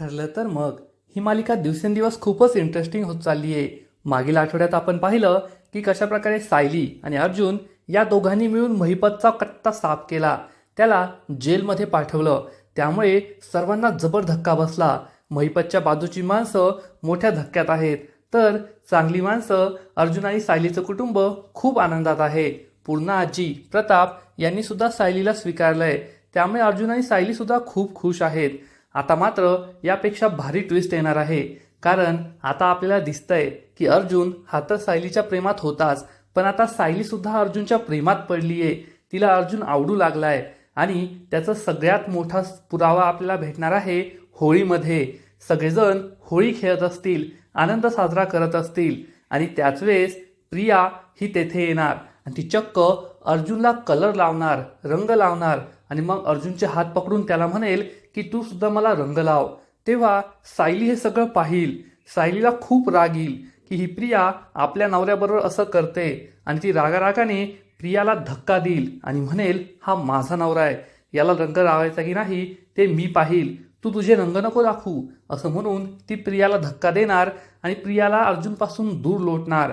ठरलं तर मग. ही मालिका दिवसेंदिवस खूपच इंटरेस्टिंग होत चालली आहे मागील आठवड्यात आपण पाहिलं की कशाप्रकारे सायली आणि अर्जुन या दोघांनी मिळून महिपतचा कट्टा साफ केला. त्याला जेलमध्ये पाठवलं. त्यामुळे सर्वांना जबर धक्का बसला. महिपतच्या बाजूची माणसं मोठ्या धक्क्यात आहेत. तर चांगली माणसं अर्जुन आणि सायलीचं कुटुंब खूप आनंदात आहे. पूर्ण आजी प्रताप यांनी सुद्धा सायलीला स्वीकारलंय. त्यामुळे अर्जुन आणि सायली सुद्धा खूप खुश आहेत. आता मात्र यापेक्षा भारी ट्विस्ट येणार आहे. कारण आता आपल्याला दिसतंय की अर्जुन हा तर सायलीच्या प्रेमात होताच पण आता सायली सुद्धा अर्जुनच्या प्रेमात पडलीये. तिला अर्जुन आवडू लागलाय आणि त्याचा सगळ्यात मोठा पुरावा आपल्याला भेटणार आहे होळीमध्ये. सगळेजण होळी खेळत असतील आनंद साजरा करत असतील आणि त्याच वेळेस प्रिया ही तेथे येणार आणि ती चक्क अर्जुनला कलर लावणार रंग लावणार आणि मग अर्जुनचे हात पकडून त्याला म्हणेल की तू सुद्धा मला रंग लाव. तेव्हा सायली हे सगळं पाहिल. सायलीला खूप राग येईल की ही प्रिया आपल्या नवऱ्याबरोबर असं करते. आणि ती रागारागाने प्रियाला धक्का देईल आणि म्हणेल हा माझा नवरा आहे. याला रंग लावायचा की नाही ते मी पाहिल. तू तुझे रंग नको दाखवू. असं म्हणून ती प्रियाला धक्का देणार आणि प्रियाला अर्जुनपासून दूर लोटणार.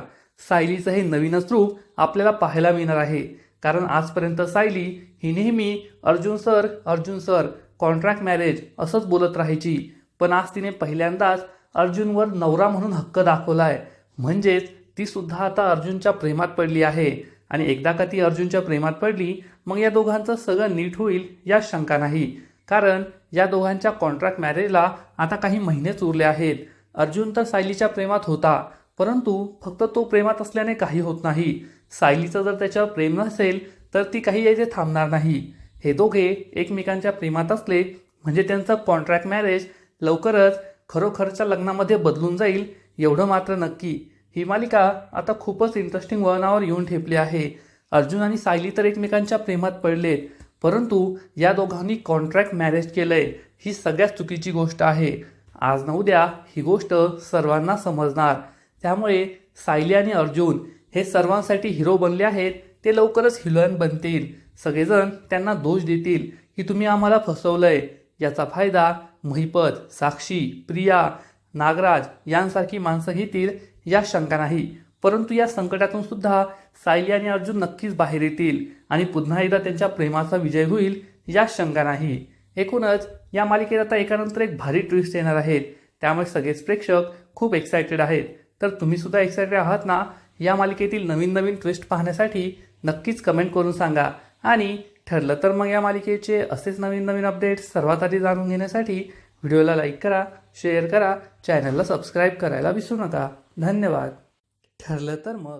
सायलीचं हे नवीनच रूप आपल्याला पाहायला मिळणार आहे. कारण आजपर्यंत सायली ही नेहमी Arjun sir Arjun sir contract marriage असंच बोलत राहायची. पण आज तिने पहिल्यांदाच अर्जुनवर नवरा म्हणून हक्क दाखवलाय. म्हणजेच ती सुद्धा आता अर्जुनच्या प्रेमात पडली आहे. आणि एकदा का ती अर्जुनच्या प्रेमात पडली मग या दोघांचं सगळं नीट होईल यात शंका नाही. कारण या दोघांच्या कॉन्ट्रॅक्ट मॅरेजला आता काही महिनेच उरले आहेत. अर्जुन तर सायलीच्या प्रेमात होता परंतु फक्त तो प्रेमात असल्याने काही होत नाही. सायलीचं जर त्याच्यावर प्रेम नसेल तर ती काही यायचे थांबणार नाही. हे दोघे एकमेकांच्या प्रेमात असले म्हणजे त्यांचं कॉन्ट्रॅक्ट मॅरेज लवकरच खरोखरच्या लग्नामध्ये बदलून जाईल एवढं मात्र नक्की. ही मालिका आता खूपच इंटरेस्टिंग वळणावर येऊन ठेपली आहे. अर्जुन आणि सायली तर एकमेकांच्या प्रेमात पडलेत परंतु या दोघांनी कॉन्ट्रॅक्ट मॅरेज केलंय ही सगळ्यात चुकीची गोष्ट आहे. आज न उद्या ही गोष्ट सर्वांना समजणार. त्यामुळे सायली आणि अर्जुन हे सर्वांसाठी हिरो बनले आहेत ते लवकरच हिरोईन बनतील. सगळेजण त्यांना दोष देतील की तुम्ही आम्हाला फसवलंय. याचा फायदा महिपत साक्षी प्रिया नागराज यांसारखी माणसं घेतील या शंका नाही. परंतु या संकटातून सुद्धा सायली आणि अर्जुन नक्कीच बाहेर येतील आणि पुन्हा एकदा त्यांच्या प्रेमाचा विजय होईल या शंका नाही. एकूणच या मालिकेत आता एकानंतर एक भारी ट्विस्ट येणार आहेत त्यामुळे सगळेच प्रेक्षक खूप एक्सायटेड आहेत. तर तुम्ही सुद्धा एक्सायटेड आहात ना? या मालिकेतील नवीन नवीन ट्विस्ट पाहण्यासाठी नक्कीच कमेंट करून सांगा. आणि ठरलं तर मग या मालिकेचे असेच नवीन नवीन अपडेट्स सर्वात आधी जाणून घेण्यासाठी व्हिडिओला लाईक करा शेअर करा चॅनलला सबस्क्राईब करायला विसरू नका. धन्यवाद. ठरलं तर मग.